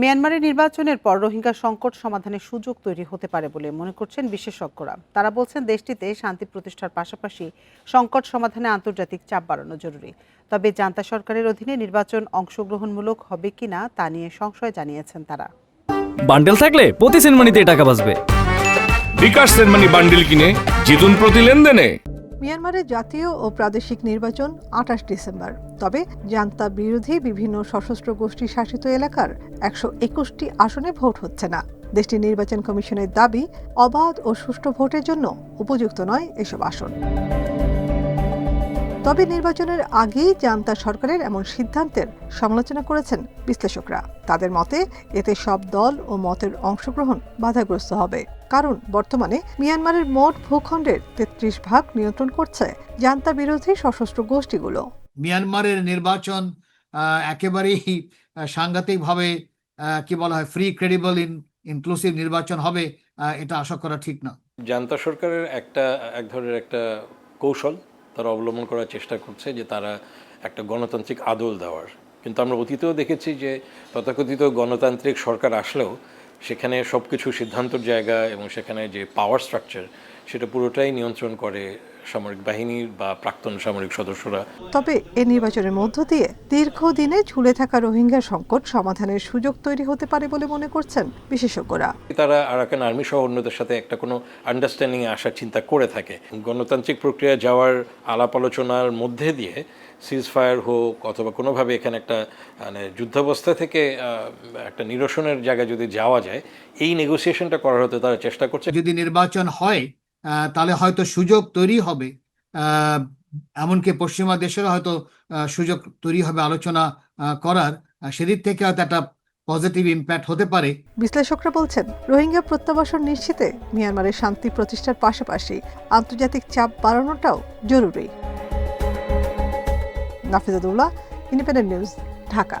মিয়ানমারের নির্বাচনের পর রোহিঙ্গা সংকট সমাধানের সুযোগ তৈরি হতে পারে বলে মনে করছেন বিশেষজ্ঞরা। তারা বলছেন দেশটিতে শান্তি প্রতিষ্ঠার পাশাপাশি সংকট সমাধানে আন্তর্জাতিক চাপ বাড়ানো জরুরি। তবে জান্তা সরকারের অধীনে নির্বাচন অংশগ্রহণমূলক হবে কিনা তা নিয়ে সংশয় জানিয়েছেন তারা। বান্ডেল থাকলে প্রতি সিনেমানিতে টাকা বাঁচবে। বিকাশ সেনমানি বান্ডিল কিনে জিতুন প্রতি লেনদেনে। মিয়ানমারের জাতীয় ও প্রাদেশিক নির্বাচন আঠাশ ডিসেম্বর। তবে জান্তা বিরোধী বিভিন্ন সশস্ত্র গোষ্ঠী শাসিত এলাকার একশো একুশটি আসনে ভোট হচ্ছে না। দেশটির নির্বাচন কমিশনের দাবি, অবাধ ও সুষ্ঠু ভোটের জন্য উপযুক্ত নয় এসব আসন। তবে নির্বাচনের আগেই জান্তা সরকারের এমন সিদ্ধান্তের সমালোচনা করেছেন বিশ্লেষকরা। তাদের মতে এতে সব দল ও মতের অংশগ্রহণ বাধাগ্রস্ত হবে। কারণ বর্তমানে মিয়ানমারের মোট ভূখণ্ডের তেত্রিশ ভাগ নিয়ন্ত্রণ করছে জান্তা বিরোধী সশস্ত্র গোষ্ঠীগুলো। মিয়ানমারের নির্বাচন একেবারেই সাংঘাতিকভাবে কি বলা হয় ফ্রি ক্রেডিবল ইন ইনক্লুসিভ নির্বাচন হবে এটা আশা করা ঠিক না। জান্তা সরকারের একটা এক ধরনের একটা কৌশল তারা অবলম্বন করার চেষ্টা করছে যে তারা একটা গণতান্ত্রিক আদল দেওয়ার। কিন্তু আমরা অতীতেও দেখেছি যে তথাকথিত গণতান্ত্রিক সরকার আসলেও সেখানে সব কিছু সিদ্ধান্তর জায়গা এবং সেখানে যে পাওয়ার স্ট্রাকচার সেটা পুরোটাই নিয়ন্ত্রণ করে সামরিক বাহিনীর বা প্রাক্তন সামরিক সদস্যরা। তবে এ নির্বাচনের মধ্য দিয়ে দীর্ঘদিনে ঝুলে থাকা রোহিঙ্গা সংকট সমাধানের সুযোগ তৈরি হতে পারে বলে মনে করছেন বিশেষজ্ঞরা। তারা আরাকান আর্মি সহ অন্যদের সাথে একটা কোনো আন্ডারস্ট্যান্ডিং আসার চিন্তা করে থাকে। গণতান্ত্রিক প্রক্রিয়া যাওয়ার আলাপ আলোচনার মধ্যে দিয়ে সিজ ফায়ার হোক অথবা কোনোভাবে এখানে একটা মানে যুদ্ধাবস্থা থেকে একটা নিরসনের জায়গায় যদি যাওয়া যায় এই নেগোসিয়েশনটা করার হতে তারা চেষ্টা করছে। যদি নির্বাচন হয় তাহলে হয়তো সুযোগ তৈরি হবে। এমনকি পশ্চিমা দেশেরও হয়তো সুযোগ তৈরি হবে আলোচনা করার। সেদিক থেকে হয়তো একটা পজিটিভ ইম্প্যাক্ট হতে পারে। বিশ্লেষকরা বলছেন, রোহিঙ্গা প্রত্যাবাসন নিশ্চিতে মিয়ানমারের শান্তি প্রতিষ্ঠার পাশাপাশি আন্তর্জাতিক চাপ বাড়ানোটাও জরুরি। Nafizadullah Independent News Dhaka.